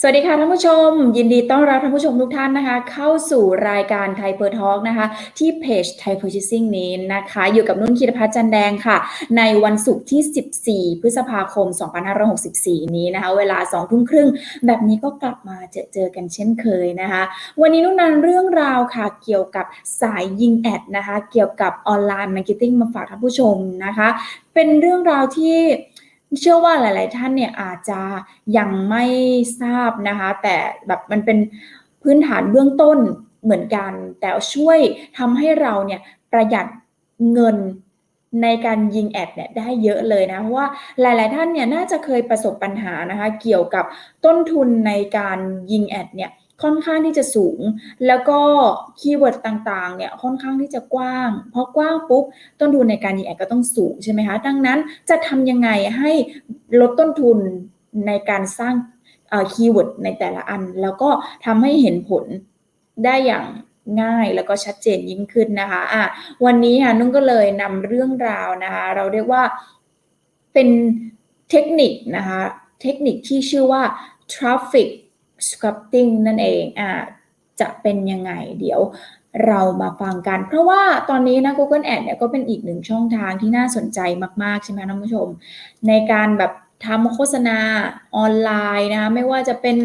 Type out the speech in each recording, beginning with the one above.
สวัสดีค่ะท่านผู้ชม ยินดีต้อนรับท่านผู้ชมทุกท่านนะคะ เข้าสู่รายการไทยเ e อร์ทอกนะคะ ที่เพจไทย Purchasing นี้นะคะ อยู่กับนุ่นคิดพัฒน์จันแดงค่ะ ในวันศุกร์ที่ 14 พฤษภาคม 2564 นี้นะคะ เวลา 2 ทุ่มครึ่ง แบบนี้ก็กลับมาเจอเจอกันเช่นเคยนะคะ วันนี้นุ่นนำเรื่องราวค่ะ เกี่ยวกับสายยิงแอดนะคะ เกี่ยวกับออนไลน์มาร์เก็ตติ้งมาฝากท่านผู้ชมนะคะ เป็นเรื่องราวที่ เชื่อว่าหลาย ๆ ท่านเนี่ยอาจจะยังไม่ทราบนะคะ แต่แบบมันเป็นพื้นฐานเบื้องต้นเหมือนกัน แต่ช่วยทำให้เราเนี่ยประหยัดเงินในการยิงแอดเนี่ยได้เยอะเลยนะ เพราะว่าหลาย ๆ ท่านเนี่ยน่าจะเคยประสบปัญหานะคะ เกี่ยวกับต้นทุนในการยิงแอดเนี่ย ค่อนข้างที่จะสูง แล้วก็คีย์เวิร์ดต่างๆเนี่ยค่อนข้างที่จะกว้างเพราะกว้างปุ๊บต้นทุนในการยิงแอดก็ต้องสูงใช่ไหมคะดังนั้นจะทำยังไงให้ลดต้นทุนในการสร้างคีย์เวิร์ดในแต่ละอัน แล้วก็ทำให้เห็นผลได้อย่างง่ายแล้วก็ชัดเจนยิ่งขึ้นนะคะอะวันนี้ค่ะนุ่งก็เลยนำเรื่องราวนะคะ เราเรียกว่าเป็นเทคนิคนะคะ เทคนิคที่ชื่อว่า traffic sculpting นั่นเองอ่าจะเป็นยังไงเดี๋ยวเรามาฟังกัน เพราะว่าตอนนี้นะ Google Ad เนี่ยก็เป็นอีกหนึ่งช่องทางที่น่าสนใจมาก ๆ ใช่ไหมท่านผู้ชม ในการแบบทำโฆษณาออนไลน์นะไม่ว่าจะเป็น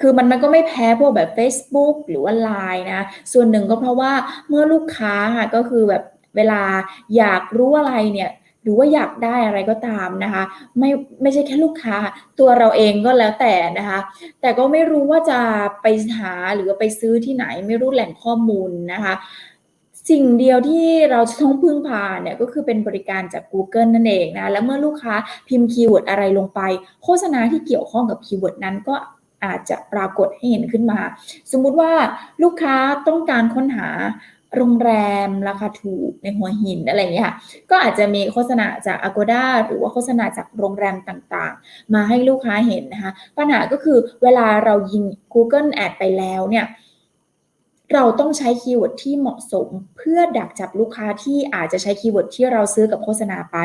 คือมันมันก็ไม่แพ้พวกแบบ Facebook หรือว่า Line นะ ส่วนหนึ่งก็เพราะว่าเมื่อลูกค้าค่ะก็คือแบบเวลาอยากรู้อะไรเนี่ย หรือว่าอยากได้อะไรก็ตามนะคะ ไม่ไม่ใช่แค่ลูกค้า ตัวเราเองก็แล้วแต่นะคะ แต่ก็ไม่รู้ว่าจะไปหาหรือไปซื้อที่ไหน ไม่รู้แหล่งข้อมูลนะคะ สิ่งเดียวที่เราจะต้องพึ่งพาเนี่ยก็คือเป็นบริการจาก Google นั่นเองนะแล้วเมื่อลูกค้าพิมพ์คีย์เวิร์ดอะไรลงไป โฆษณาที่เกี่ยวข้องกับคีย์เวิร์ดนั้นก็อาจจะปรากฏให้เห็นขึ้นมา สมมุติว่าลูกค้าต้องการค้นหา โรงแรมราคาถูกในหัวหินอะไรอย่างเงี้ยค่ะ ก็อาจจะมีโฆษณาจาก Agoda หรือว่าโฆษณาจากโรงแรมต่างๆ มาให้ลูกค้าเห็นนะคะ ปัญหาก็คือเวลาเรายิง Google Ad ไปแล้วเนี่ย เราต้องใช้คีย์เวิร์ดที่เหมาะสม เพื่อดักจับลูกค้าที่อาจจะใช้คีย์เวิร์ดที่เราซื้อกับโฆษณาไป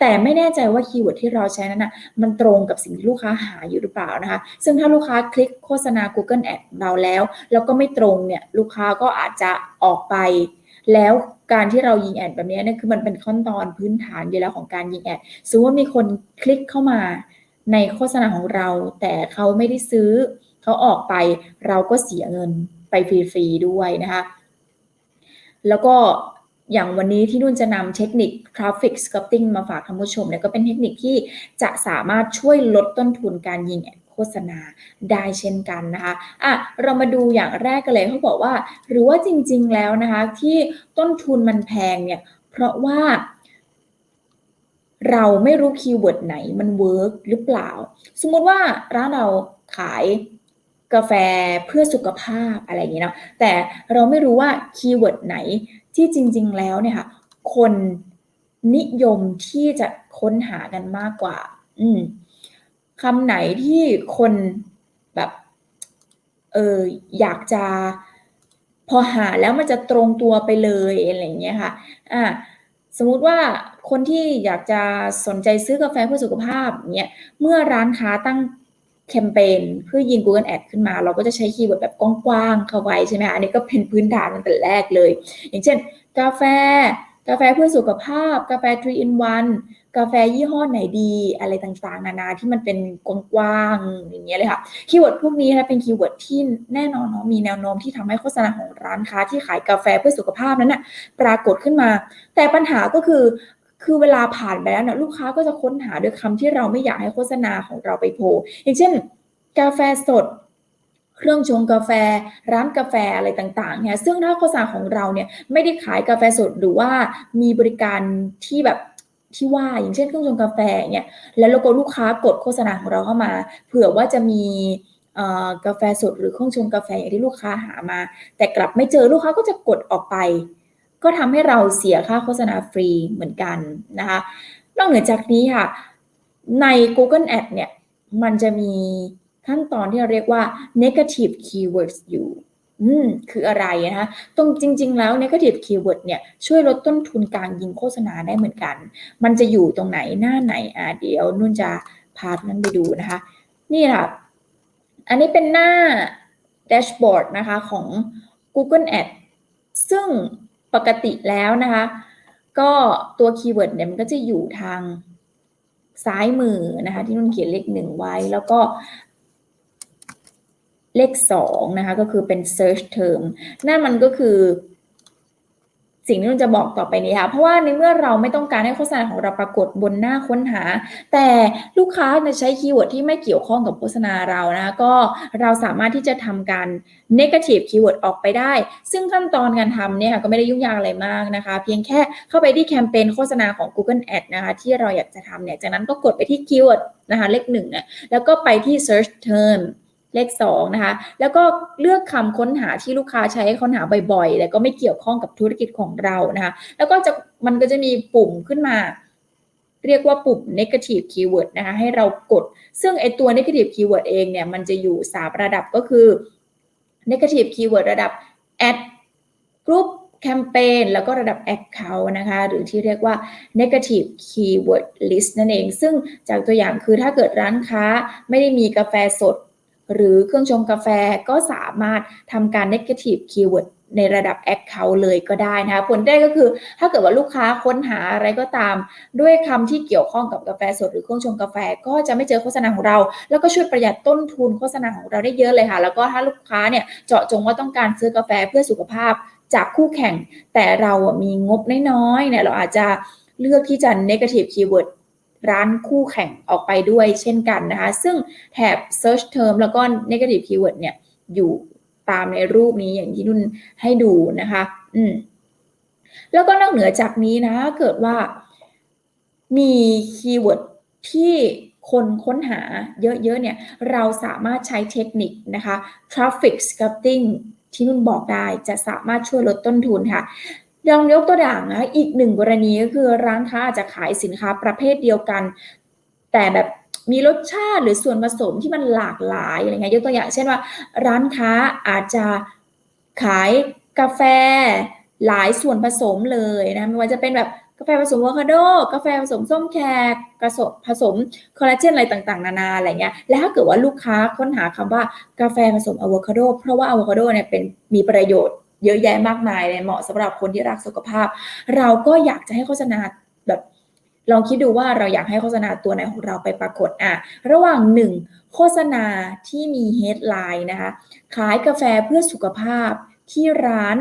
แต่ไม่แน่ใจว่าคีย์เวิร์ดที่เราใช้นั้นนะมันตรงกับสิ่งที่ลูกค้าหาอยู่หรือเปล่านะคะ ซึ่งถ้าลูกค้าคลิกโฆษณา Google Ad เราแล้ว แล้วก็ไม่ตรงเนี่ยลูกค้าก็อาจจะออกไป แล้วการที่เรายิงแอดแบบนี้เนี่ยคือมันเป็นขั้นตอนพื้นฐานอยู่แล้วของการยิงแอดสมมติว่ามีคนคลิกเข้ามาในโฆษณาของเรา แต่เขาไม่ได้ซื้อเขาออกไปเราก็เสียเงิน ไปฟรีๆด้วยนะคะ แล้วก็อย่างวันนี้ที่นุ่นจะนำเทคนิค Traffic Sculpting มาฝากท่านผู้ชมเนี่ยก็เป็นเทคนิคที่จะสามารถช่วยลดต้นทุนการยิงโฆษณาได้เช่นกันนะคะอะเรามาดูอย่างแรกกันเลยเขาบอกว่า หรือว่าจริง ๆ แล้วนะคะที่ต้นทุนมันแพงเนี่ยเพราะว่าเราไม่รู้คีย์เวิร์ดไหนมันเวิร์กหรือเปล่า สมมติว่าร้านเราขาย กาแฟเพื่อสุขภาพอะไรอย่างเงี้ยเนาะแต่เราไม่รู้ว่าคีย์เวิร์ดไหนที่จริง ๆ แล้วเนี่ยค่ะ คนนิยมที่จะค้นหากันมากกว่า อืมคำไหนที่คนแบบเอออยากจะพอหาแล้วมันจะตรงตัวไปเลยอะไรอย่างเงี้ยค่ะอ่าสมมุติว่าคนที่อยากจะสนใจซื้อกาแฟเพื่อสุขภาพเนี่ยเมื่อร้านค้าตั้ง แคมเปญเพื่อยิง Google Ad ขึ้นมา เราก็จะใช้คีย์เวิร์ดแบบกว้างๆเข้าไว้ใช่ไหมคะอันนี้ก็เป็นพื้นฐานตั้งแต่แรกเลย อย่างเช่น กาแฟ กาแฟเพื่อสุขภาพ กาแฟ 3 in 1 กาแฟยี่ห้อไหนดีอะไรต่างๆ นานาที่มันเป็นกว้างๆอย่างเงี้ยเลยค่ะคีย์เวิร์ดพวกนี้นะเป็นคีย์เวิร์ดที่แน่นอนเนาะมีแนวโน้มที่ทำให้โฆษณาของร้านค้าที่ขายกาแฟเพื่อสุขภาพนั้นนะ่ะปรากฏขึ้นมา แต่ปัญหาก็คือ คือเวลาผ่านไปแล้วเนี่ยลูกค้าก็จะค้นหาด้วยคำที่เราไม่อยากให้โฆษณาของเราไปโผล่อย่างเช่น กาแฟสด เครื่องชงกาแฟ ร้านกาแฟอะไรต่างๆเนี่ยซึ่งถ้าโฆษณาของเราเนี่ยไม่ได้ขายกาแฟสดหรือว่ามีบริการที่แบบที่ว่าอย่างเช่นเครื่องชงกาแฟเนี่ยแล้วเราก็ลูกค้ากดโฆษณาของเราเข้ามา เผื่อว่าจะมีกาแฟสดหรือเครื่องชงกาแฟอย่างที่ลูกค้าหามา แต่กลับไม่เจอลูกค้าก็จะกดออกไป ก็ทำให้เราเสียค่าโฆษณาฟรีเหมือนกันนะคะ นอกเหนือจากนี้ค่ะ ใน Google Ad เนี่ยมันจะมีขั้นตอนที่เราเรียกว่า negative keywords อยู่อืมคืออะไรนะคะตรงจริง ๆ แล้ว negative keyword เนี่ยช่วยลดต้นทุนการยิงโฆษณาได้เหมือนกัน มันจะอยู่ตรงไหนหน้าไหนอ่าเดี๋ยวนุ่นจะพาท่านไปดูนะคะ นี่ค่ะ อันนี้เป็นหน้าแดชบอร์ดนะคะของ Google Ad ซึ่ง ปกติแล้วนะคะ ก็ตัวคีย์เวิร์ดเนี่ยมันก็จะอยู่ทางซ้ายมือนะคะ ที่นุ่นเขียนเลขหนึ่งไว้แล้วก็เลขสองนะคะก็คือเป็น search term นั่นมันก็คือ สิ่งที่นุ่นจะบอกต่อไปนี้ค่ะ เพราะว่าในเมื่อเราไม่ต้องการให้โฆษณาของเราปรากฏบนหน้าค้นหา แต่ลูกค้าจะใช้คีย์เวิร์ดที่ไม่เกี่ยวข้องกับโฆษณาเรานะ ก็เราสามารถที่จะทำการ negative keyword ออกไปได้ ซึ่งขั้นตอนการทำเนี่ยค่ะก็ไม่ได้ยุ่งยากอะไรมากนะคะ เพียงแค่เข้าไปที่แคมเปญโฆษณาของ Google Ad นะคะที่เราอยากจะทำเนี่ย จากนั้นก็กดไปที่คีย์เวิร์ดนะคะเลขหนึ่งเนี่ยแล้วก็ไปที่ search term เลข2นะคะ แล้วก็เลือกคำค้นหาที่ลูกค้าใช้ค้นหาบ่อยๆ แต่ก็ไม่เกี่ยวข้องกับธุรกิจของเรานะคะ แล้วก็จะมันก็จะมีปุ่มขึ้นมา เรียกว่าปุ่ม negative keyword นะคะ ให้เรากด ซึ่งไอตัว negative keyword เองเนี่ย มันจะอยู่ 3 ระดับก็คือ negative keyword ระดับ ad group campaign แล้วก็ระดับ account นะคะ หรือที่เรียกว่า negative keyword list นั่นเอง ซึ่งจากตัวอย่างคือถ้าเกิดร้านค้าไม่ได้มีกาแฟสด หรือเครื่องชงกาแฟก็สามารถทำการ negative keyword ในระดับ Account เลยก็ได้นะคะผลได้ก็คือ ถ้าเกิดว่าลูกค้าค้นหาอะไรก็ตาม ด้วยคำที่เกี่ยวข้องกับกาแฟสดหรือเครื่องชงกาแฟก็จะไม่เจอโฆษณาของเรา แล้วก็ช่วยประหยัดต้นทุนโฆษณาของเราได้เยอะเลยค่ะ แล้วก็ถ้าลูกค้าเนี่ยเจาะจงว่าต้องการซื้อกาแฟเพื่อสุขภาพจากคู่แข่ง แต่เรามีงบน้อยๆเนี่ยเราอาจจะเลือกที่จะ negative keyword ร้านคู่แข่งออกไปด้วยเช่นกันนะคะ ซึ่งแถบ search term แล้วก็ negative keyword เนี่ยอยู่ตามในรูปนี้อย่างที่นุ่นให้ดูนะคะ อืมแล้วก็นอกเหนือจากนี้นะ เกิดว่ามีคีย์เวิร์ดที่คนค้นหาเยอะๆเนี่ย เราสามารถใช้เทคนิคนะคะ traffic scouting ที่นุ่นบอกได้จะสามารถช่วยลดต้นทุนค่ะ ลองยกตัวอย่างนะ อีกหนึ่งกรณีก็คือร้านค้าอาจจะขายสินค้าประเภทเดียวกัน แต่แบบมีรสชาติหรือส่วนผสมที่มันหลากหลายอะไรเงี้ยยกตัวอย่างเช่นว่า ร้านค้าอาจจะขายกาแฟหลายส่วนผสมเลยนะไม่ว่าจะเป็นแบบกาแฟผสมอะโวคาโด กาแฟผสมส้มแขกผสมคอลลาเจนอะไรต่างๆ นานาอะไรเงี้ย แล้วถ้าเกิดว่าลูกค้าค้นหาคำว่ากาแฟผสมอะโวคาโด เพราะว่าอะโวคาโดเนี่ยเป็นมีประโยชน์ เยอะแยะมากมายเลยเหมาะสำหรับคนที่รักสุขภาพ เราก็อยากจะให้โฆษณาแบบลองคิดดูว่าเราอยากให้โฆษณาตัวไหนของเราไปปรากฏอะระหว่างหนึ่งโฆษณาที่มีเฮดไลน์นะคะขายกาแฟเพื่อสุขภาพที่ร้าน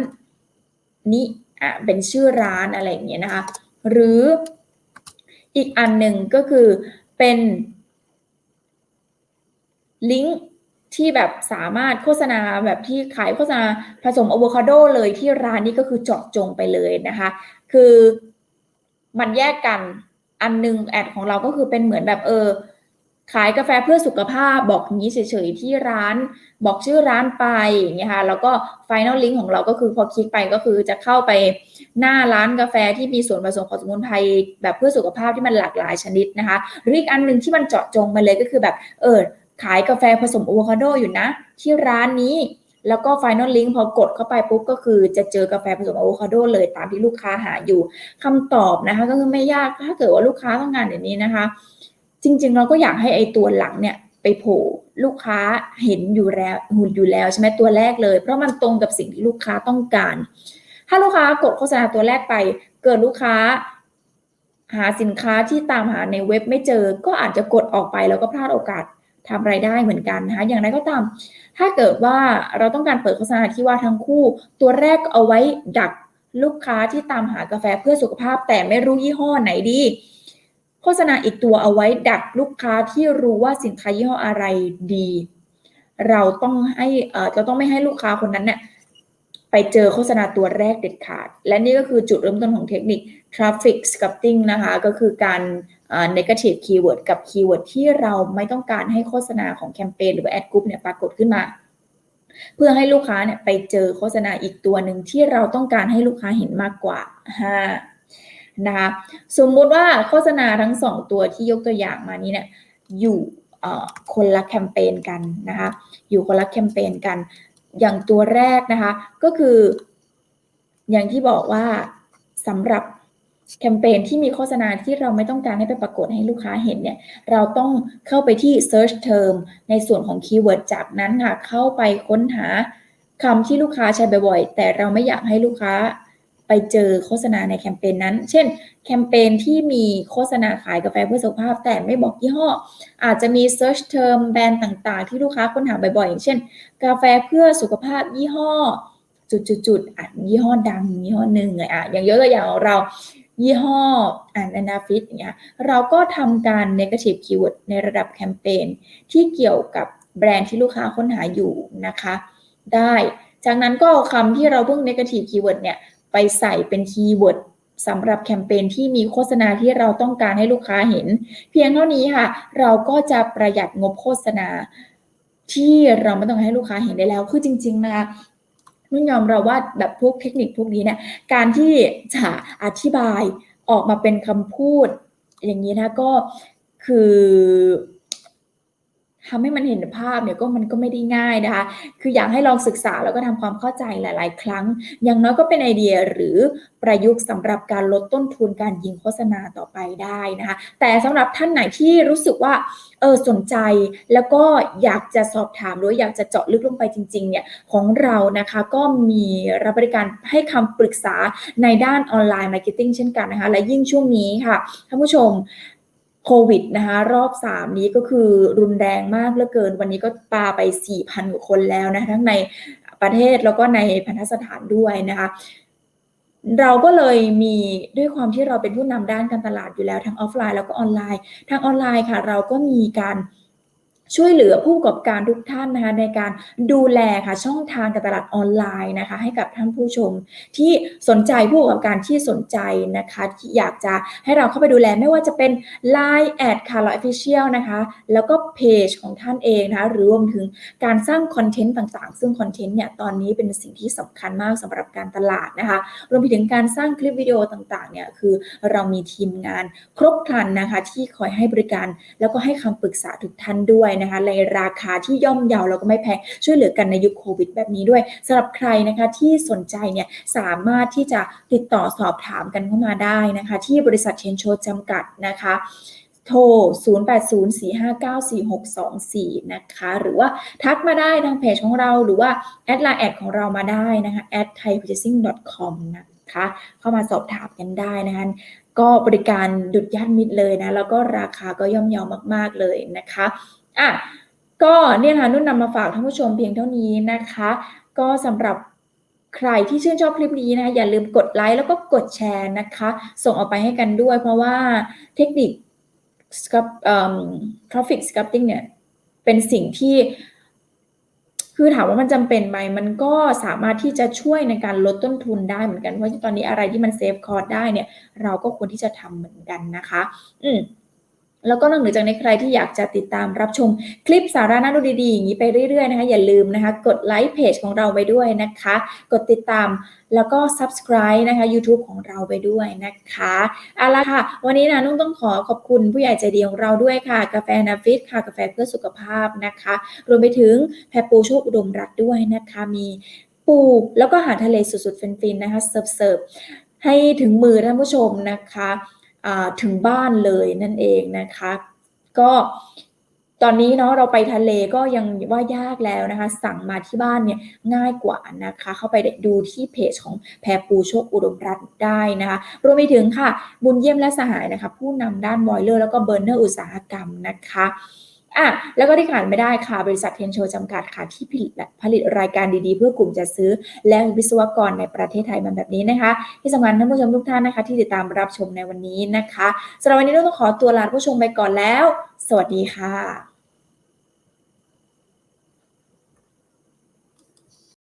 นี้อะเป็นชื่อร้านอะไรอย่างเงี้ยนะคะหรืออีกอันหนึ่งก็คือเป็นลิงก์ ที่แบบสามารถโฆษณาแบบที่ขายโฆษณาผสมอะโวคาโดเลยที่ร้านนี้ก็คือเจาะจงไปเลยนะคะ คือมันแยกกันอันนึงแอดของเราก็คือเป็นเหมือนแบบเออ ขายกาแฟเพื่อสุขภาพบอกงนี้เฉยๆที่ร้านบอกชื่อร้านไปอย่างเงี้ยค่ะแล้วก็ Final Link ของเราก็คือพอคลิกไปก็คือจะเข้าไปหน้าร้านกาแฟที่มีส่วนผสมของสมุนไพรแบบเพื่อสุขภาพที่มันหลากหลายชนิดนะคะหรืออีกอันหนึ่งที่มันเจาะจงมาเลยก็คือแบบเออ ขายกาแฟผสมอะโวคาโดอยู่นะ ที่ร้านนี้ แล้วก็ Final Link พอกดเข้าไปปุ๊บก็คือจะเจอกาแฟผสมอะโวคาโดเลยตามที่ลูกค้าหาอยู่คำตอบนะคะ ก็คือไม่ยากถ้าเกิดว่าลูกค้าต้องการอย่างนี้นะคะ จริง ๆ เราก็อยากให้ไอตัวหลังเนี่ยไปโผล่ลูกค้าเห็นอยู่แล้วหุ่นอยู่แล้วใช่ไหมตัวแรกเลย เพราะมันตรงกับสิ่งที่ลูกค้าต้องการ ถ้าลูกค้ากดโฆษณาตัวแรกไป เกิดลูกค้า หาสินค้าที่ตามหาในเว็บไม่เจอ ก็อาจจะกดออกไปแล้วก็พลาดโอกาส ทำไรายได้เหมือนกันนะคะอย่างไรก็ตาม ถ้าเกิดว่าเราต้องการเปิดโฆษณาที่ว่าทั้งคู่ ตัวแรกเอาไว้ดักลูกค้าที่ตามหากาแฟเพื่อสุขภาพ แต่ไม่รู้ยี่ห้อไหนดี โฆษณาอีกตัวเอาไว้ดักลูกค้าที่รู้ว่าสินค้ายี่ห้ออะไรดี เราต้องให้เอ่อเราต้องไม่ให้ลูกค้าคนนั้นเนี่ย ไปเจอโฆษณาตัวแรกเด็ดขาด และนี่ก็คือจุดเริ่มต้นของเทคนิค traffic sculpting นะคะ ก็คือการ negative keyword กับ keyword ที่เราไม่ต้องการให้โฆษณาของแคมเปญหรือว่า ad group เนี่ยปรากฏขึ้นมา เพื่อให้ลูกค้าเนี่ยไปเจอโฆษณาอีกตัวหนึ่งที่เราต้องการให้ลูกค้าเห็นมากกว่านะคะสมมุติว่าโฆษณาทั้งสองตัวที่ยกตัวอย่างมานี้เนี่ยอยู่คนละแคมเปญกันนะคะ อยู่คนละแคมเปญกัน อย่างตัวแรกนะคะก็คือ อย่างที่บอกว่าสำหรับแคมเปญที่มีโฆษณาที่เราไม่ต้องการให้ไปปรากฏให้ลูกค้าเห็นเนี่ย เราต้องเข้าไปที่ search term ในส่วนของคีย์เวิร์ดจากนั้นค่ะ เข้าไปค้นหาคำที่ลูกค้าใช้บ่อยๆ แต่เราไม่อยากให้ลูกค้า ไปเจอโฆษณาในแคมเปญนั้น เช่น แคมเปญที่มีโฆษณาขายกาแฟเพื่อสุขภาพ แต่ไม่บอกยี่ห้อ อาจจะมี search term แบรนด์ต่างๆ ที่ลูกค้าค้นหาบ่อยๆอย่างเช่น กาแฟเพื่อสุขภาพยี่ห้อ จุดๆๆอะยี่ห้อดังยี่ห้อหนึ่งอะอย่างยกตัวอย่างเรายี่ห้ออ่านนาฟิตอย่างเงี้ยเราก็ทำการ negative keyword ในระดับแคมเปญที่เกี่ยวกับแบรนด์ที่ลูกค้าค้นหาอยู่นะคะ ได้ จากนั้นก็เอาคำที่เราเพิ่ง negative keyword เนี่ย ไปใส่เป็นคีย์เวิร์ดสำหรับแคมเปญที่มีโฆษณาที่เราต้องการให้ลูกค้าเห็น เพียงเท่านี้ค่ะ เราก็จะประหยัดงบโฆษณา ที่เราไม่ต้องให้ลูกค้าเห็นได้แล้ว คือจริง ๆ นะคะนุ่นยอมเราว่าแบบพวกเทคนิคพวกนี้เนี่ยการที่จะอธิบายออกมาเป็นคำพูด อย่างนี้นะก็คือ ทำให้มันเห็นภาพเนี่ยก็มันก็ไม่ได้ง่ายนะคะ คืออยากให้ลองศึกษาแล้วก็ทำความเข้าใจหลาย ๆ ครั้ง อย่างน้อยก็เป็นไอเดียหรือประยุกต์สำหรับการลดต้นทุนการยิงโฆษณาต่อไปได้นะคะ แต่สำหรับท่านไหนที่รู้สึกว่าเออสนใจแล้วก็อยากจะสอบถามหรืออยากจะเจาะลึกลงไปจริง ๆ เนี่ยของเรานะคะก็มีรับบริการให้คำปรึกษาในด้านออนไลน์มาร์เก็ตติ้งเช่นกันนะคะ และยิ่งช่วงนี้ค่ะท่านผู้ชม โควิดนะคะรอบ 3 นี้ก็คือรุนแรงมากเหลือเกิน วันนี้ก็ปาไป 4,000กว่าคนแล้วนะทั้งในประเทศแล้วก็ในพันธสถานด้วยนะคะเราก็เลยมีด้วยความที่เราเป็นผู้นำด้านการตลาดอยู่แล้วทั้งออฟไลน์แล้วก็ออนไลน์ทางออนไลน์ค่ะ เราก็มีการ ช่วยเหลือผู้ประกอบการทุกท่านนะคะในการดูแลค่ะช่องทางการตลาดออนไลน์นะคะ ให้กับท่านผู้ชมที่สนใจผู้ประกอบการที่สนใจนะคะที่อยากจะให้เราเข้าไปดูแลไม่ว่าจะเป็น Line แอดคาร์ลออฟฟิเชียลนะคะ แล้วก็เพจของท่านเองนะคะหรือรวมถึงการสร้างคอนเทนต์ต่างๆ ซึ่งคอนเทนต์เนี่ยตอนนี้เป็นสิ่งที่สำคัญมากสำหรับการตลาดนะคะ รวมไปถึงการสร้างคลิปวิดีโอต่างๆเนี่ยคือเรามีทีมงานครบครันนะคะที่คอยให้บริการแล้วก็ให้คำปรึกษาทุกท่านด้วยนะคะ ในราคาที่ย่อมเยาแล้วก็ไม่แพงช่วยเหลือกันในยุคโควิด แบบนี้ด้วยสำหรับใครนะคะที่สนใจเนี่ยสามารถที่จะติดต่อสอบถามกันเข้ามาได้นะคะ ที่บริษัทเชนโชจำกัดนะคะโทร 0804594624 นะคะ หรือว่าทักมาได้ทางเพจของเรา หรือว่า แอดไลน์แอดของเรามาได้นะคะ at thaipurchasing.com นะคะ เข้ามาสอบถามกันได้นะคะ ก็บริการดุดย่านมิดเลยนะ แล้วก็ราคาก็ย่อมเยาวมาก ๆ เลยนะคะ อะก็เนี่ยค่ะนุ่นนำมาฝากท่านผู้ชมเพียงเท่านี้นะคะ ก็สำหรับใครที่ชื่นชอบคลิปนี้นะคะอย่าลืมกดไลค์แล้วก็กดแชร์นะคะ ส่งออกไปให้กันด้วย เพราะว่าเทคนิค sculpt เอ่อ traffic sculpting เนี่ยเป็นสิ่งที่ คือถามว่ามันจำเป็นไหม มันก็สามารถที่จะช่วยในการลดต้นทุนได้เหมือนกันเพราะตอนนี้อะไรที่มันเซฟคอร์สได้เนี่ย เราก็ควรที่จะทำเหมือนกันนะคะ อืม แล้วก็นอกเหนือจากนี้ใครที่อยากจะติดตามรับชมคลิปสาระน่าดูดีๆอย่างนี้ไปเรื่อยๆนะคะ อย่าลืมนะคะ กดไลค์เพจของเราไปด้วยนะคะ กดติดตามแล้วก็ subscribe นะคะ YouTube ของเราไปด้วยนะคะเอาละค่ะ วันนี้นะนุ่งต้องขอขอบคุณผู้ใหญ่ใจดีของเราด้วยค่ะ กาแฟนาฟิตค่ะ กาแฟเพื่อสุขภาพนะคะ รวมไปถึงแพรปูโชคอุดมรัตน์ด้วยนะคะ มีปูแล้วก็อาหารทะเลสุดๆฟินๆนะคะเสิร์ฟๆให้ถึงมือท่านผู้ชมนะคะ ถึงบ้านเลยนั่นเองนะคะ ก็ตอนนี้เนาะเราไปทะเลก็ยังว่ายากแล้วนะคะ สั่งมาที่บ้านเนี่ยง่ายกว่านะคะ เข้าไปดูที่เพจของแพรปูโชคอุดมรัตได้นะคะ รวมไปถึงค่ะ บุญเยี่ยมและสหายนะคะ ผู้นำด้านบอยเลอร์แล้วก็เบอร์เนอร์อุตสาหกรรมนะคะ อะแล้วก็ที่ขาดไม่ได้ค่ะ บริษัทเทนโชจำกัดค่ะ ที่ผลิตผลิตรายการดีๆ เพื่อกลุ่มจะซื้อ และวิศวกรในประเทศไทยมันแบบนี้นะคะ ที่สำคัญท่านผู้ชมทุกท่านนะคะ ที่ติดตามรับชมในวันนี้นะคะสำหรับวันนี้เราต้องขอตัวลาผู้ชมไปก่อนแล้ว สวัสดีค่ะ